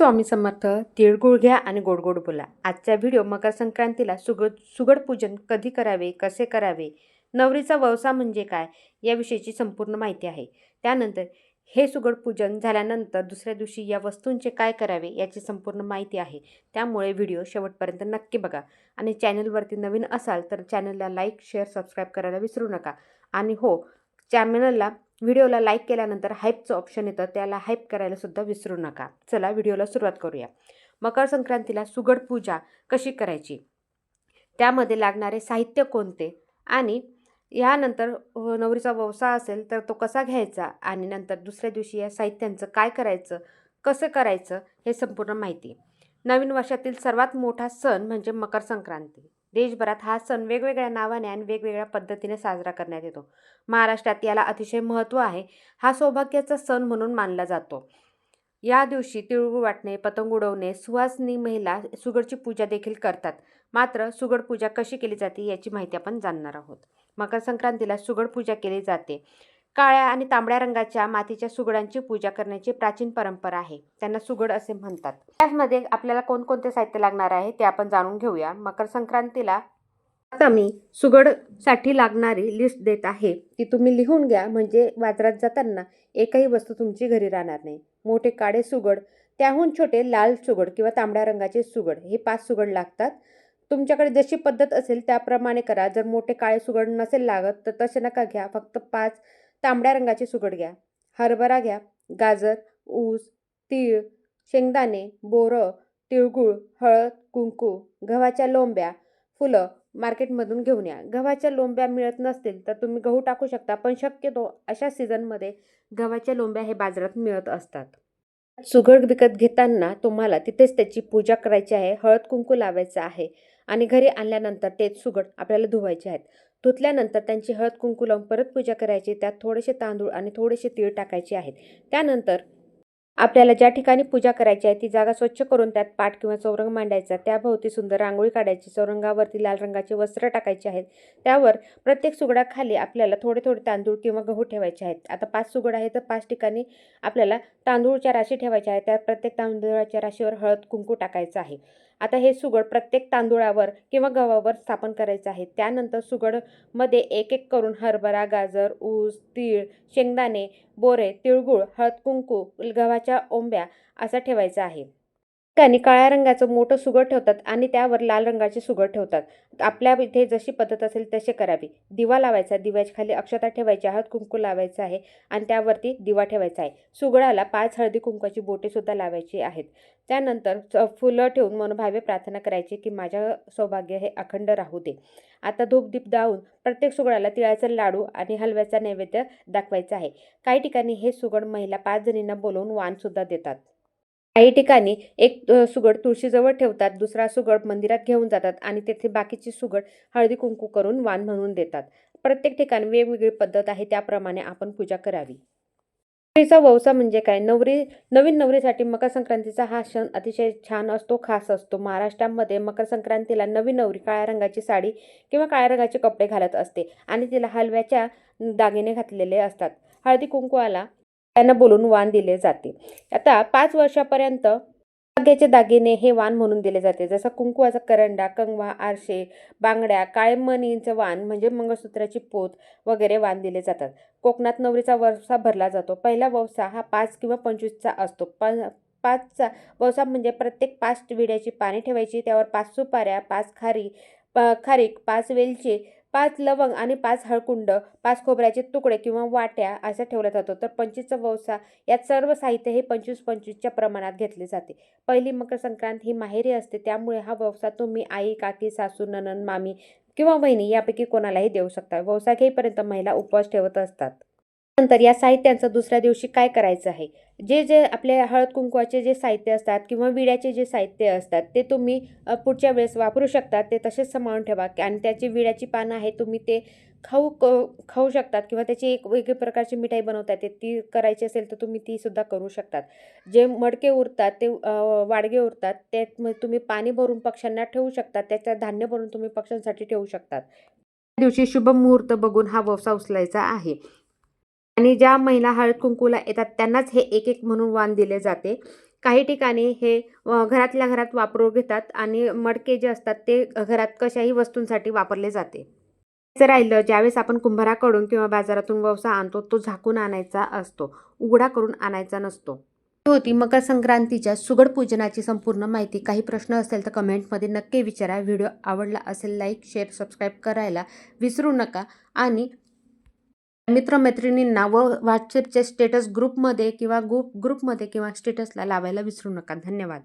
स्वामी समर्थ तिळगुळ घ्या आणि गोड गोड बोला. आजचा व्हिडिओ मकर संक्रांतीला सुगड सुगड पूजन कधी करावे कसे करावे नवरीचा व्यवसाय म्हणजे काय याविषयीची संपूर्ण माहिती आहे. त्यानंतर हे सुगड पूजन झाल्यानंतर दुसऱ्या दिवशी या वस्तूंचे काय करावे याची संपूर्ण माहिती आहे. त्यामुळे व्हिडिओ शेवटपर्यंत नक्की बघा. आणि चॅनलवरती नवीन असाल तर चॅनलला लाईक शेअर सबस्क्राईब करायला विसरू नका. आणि हो चॅनलला व्हिडिओला लाईक केल्यानंतर हाईपचं ऑप्शन येतं त्याला हाईप करायलासुद्धा विसरू नका. चला व्हिडिओला सुरुवात करूया. मकर संक्रांतीला सुगड पूजा कशी करायची? त्यामध्ये लागणारे साहित्य कोणते? आणि यानंतर नवरीचा व्यवसाय असेल तर तो कसा घ्यायचा? आणि नंतर दुसऱ्या दिवशी या साहित्यांचं काय करायचं? कसं करायचं? हे संपूर्ण माहिती. नवीन वर्षातील सर्वात मोठा सण म्हणजे मकर संक्रांती. देशभरात हा सण वेगवेगळ्या नावाने आणि वेगवेगळ्या पद्धतीने साजरा करण्यात येतो. महाराष्ट्रात याला अतिशय महत्त्व आहे. हा सौभाग्याचा सण म्हणून मानला जातो. या दिवशी तिळगुळ वाटणे पतंग उडवणे सुवासनी महिला सुगडची पूजा देखील करतात. मात्र सुगड पूजा कशी केली जाते याची माहिती आपण जाणणार आहोत. मकर संक्रांतीला सुगड पूजा केली जाते. काळ्या आणि तांबड्या रंगाच्या मातीच्या सुगडांची पूजा करण्याची प्राचीन परंपरा आहे. त्यांना सुगड असे म्हणतात. त्यामध्ये आपल्याला कोणकोणते साहित्य लागणार आहे ते आपण जाणून घेऊया. मकर संक्रांतीला आता मी सुगडसाठी लागणारी लिस्ट देत आहे. ती तुम्ही लिहून घ्या. म्हणजे बाजारात जाताना एकही वस्तू तुमची घरी राहणार नाही. मोठे काळे सुगड त्याहून छोटे लाल सुगड किंवा तांबड्या रंगाचे सुगड हे पाच सुगड लागतात. तुमच्याकडे जशी पद्धत असेल त्याप्रमाणे करा. जर मोठे काळे सुगड नसेल लागत तर तसे नका घ्या. फक्त पाच तांबड्या रंगाचे सुगड घ्या. हरभरा घ्या. गाजर ऊस तीळ शेंगदाणे बोरं तिळगुळ हळद कुंकू गव्हाच्या लोंब्या फुलं मार्केटमधून घेऊन या. गव्हाच्या लोंब्या मिळत नसतील तर तुम्ही गहू टाकू शकता पण शक्यतो अशा सीझनमध्ये गव्हाच्या लोंब्या हे बाजारात मिळत असतात. सुगड विकत घेताना तुम्हाला तिथेच त्याची पूजा करायची आहे हळद कुंकू लावायचं आहे आणि घरी आणल्यानंतर तेच सुगड आपल्याला धुवायचे आहेत. धुतल्यानंतर त्यांची हळद कुंकू लावून परत पूजा करायची. त्यात थोडेसे तांदूळ आणि थोडेसे तीळ टाकायचे आहेत. त्यानंतर आपल्याला ज्या ठिकाणी पूजा करायची आहे ती जागा स्वच्छ करून त्यात पाठ किंवा चौरंग मांडायचा. त्याभोवती सुंदर रांगोळी काढायची. चौरंगावरती लाल रंगाचे वस्त्र टाकायचे आहेत. त्यावर प्रत्येक सुगडाखाली आपल्याला थोडे थोडे तांदूळ किंवा गहू ठेवायचे आहेत. आता पाच सुगड आहे तर पाच ठिकाणी आपल्याला तांदूळच्या राशी ठेवायच्या आहेत. त्या प्रत्येक तांदूळाच्या राशीवर हळद कुंकू टाकायचं आहे. आता हे सुगड प्रत्येक तांदूळावर किंवा गव्हावर स्थापन करायचं आहे. त्यानंतर सुगडमध्ये एक एक करून हरभरा गाजर ऊस तीळ शेंगदाणे बोरे तिळगुळ हळद कुंकू गव्हाच्या ओंब्या असा ठेवायचा आहे. त्यांनी काळ्या रंगाचं मोठं सुगड ठेवतात आणि त्यावर लाल रंगाचे सुगड ठेवतात. आपल्या इथे जशी पद्धत असेल तसे करावी. दिवा लावायचा दिव्याच्या खाली अक्षता ठेवायची हळद कुंकू लावायचं आहे आणि त्यावरती दिवा ठेवायचा आहे. सुगडाला पाच हळदी कुंकूची बोटेसुद्धा लावायची आहेत. त्यानंतर च- फुलं ठेवून मनोभावे प्रार्थना करायची की माझ्या सौभाग्य हे अखंड राहू दे. आता धूपदीप दावून प्रत्येक सुगडाला तिळाचा लाडू आणि हलव्याचा नैवेद्य दाखवायचा आहे. काही ठिकाणी हे सुगड महिला पाच जणींना बोलवून वाणसुद्धा देतात. काही ठिकाणी एक सुगड तुळशीजवळ ठेवतात दुसरा सुगड मंदिरात घेऊन जातात आणि तेथे बाकीची सुगड हळदी कुंकू करून वाण म्हणून देतात. प्रत्येक ठिकाणी वेगवेगळी पद्धत आहे त्याप्रमाणे आपण पूजा करावी. नवरीचा वौसा म्हणजे काय? नवरी नवीन नवरीसाठी मकर संक्रांतीचा हा सण अतिशय छान असतो खास असतो. महाराष्ट्रामध्ये मकर संक्रांतीला नवीन नवरी काळ्या रंगाची साडी किंवा काळ्या रंगाचे कपडे घालत असते आणि तिला हलव्याच्या दागिने घातलेले असतात. हळदी आला त्यांना बोलून वाण दिले जाते. आता पाच वर्षापर्यंत भाग्याचे दागिने हे वाण म्हणून दिले जाते. जसं कुंकुवाचा करंडा कंगवा आरशे बांगड्या काळे मणींचं वाण म्हणजे मंगळसूत्राची पोत वगैरे वाण दिले जातात. कोकणात नवरीचा ववसा भरला जातो. पहिला वसा हा पाच किंवा पंचवीसचा असतो. प पाचचा वसा म्हणजे प्रत्येक पाच विड्याची पाने ठेवायची. त्यावर पाच सुपाऱ्या पाच खारी प खारीक पाच वेलचे पाच लवंग आणि पाच हळकुंड पाच खोबऱ्याचे तुकडे किंवा वाट्या असं ठेवला जातो तर पंचवीसचा वौसा यात सर्व साहित्य हे पंचवीस पंचवीसच्या प्रमाणात घेतले जाते. पहिली मकर संक्रांत ही माहेरी असते त्यामुळे हा वसा तुम्ही आई काकी सासू ननन मामी किंवा बहिणी यापैकी कोणालाही देऊ शकता. वौसा घेईपर्यंत महिला उपवास ठेवत असतात. नंतर या साहित्यांचं दुसऱ्या दिवशी काय करायचं आहे? जे जे आपले हळद कुंकवाचे जे साहित्य असतात किंवा विड्याचे जे साहित्य असतात ते तुम्ही पुढच्या वेळेस वापरू शकता ते तसेच सांभाळून ठेवा. आणि त्याची विड्याची पानं आहे तुम्ही ते खाऊ क खाऊ शकतात किंवा त्याची एक वेगळी प्रकारची मिठाई बनवता येते ती करायची असेल तर तुम्ही ती सुद्धा करू शकतात. जे मडके उरतात ते वाडगे उरतात त्यात मग तुम्ही पाणी भरून पक्ष्यांना ठेवू शकतात त्याच्यात धान्य भरून तुम्ही पक्ष्यांसाठी ठेवू शकतात. त्या दिवशी शुभ मुहूर्त बघून हा व्यवसाय उचलायचा आहे. आणि ज्या महिला हळद कुंकूला येतात त्यांनाच हे एक एक म्हणून वाण दिले जाते. काही ठिकाणी हे घरातल्या घरात वापरू घेतात आणि मडके जे असतात ते घरात कशाही वस्तूंसाठी वापरले जाते. जर राहिलं ज्यावेळेस आपण कुंभाराकडून किंवा बाजारातून व्यवसाय आणतो तो झाकून आणायचा असतो उघडा करून आणायचा नसतो. होती मकर संक्रांतीच्या सुगड पूजनाची संपूर्ण माहिती. काही प्रश्न असेल तर कमेंटमध्ये नक्की विचारा. व्हिडिओ आवडला असेल लाईक शेअर सबस्क्राईब करायला विसरू नका. आणि मित्रमैत्रिणींना व व्हॉट्सअपच्या स्टेटस ग्रुपमध्ये किंवा ग्रुप ग्रुपमध्ये किंवा स्टेटसला लावायला विसरू नका. धन्यवाद.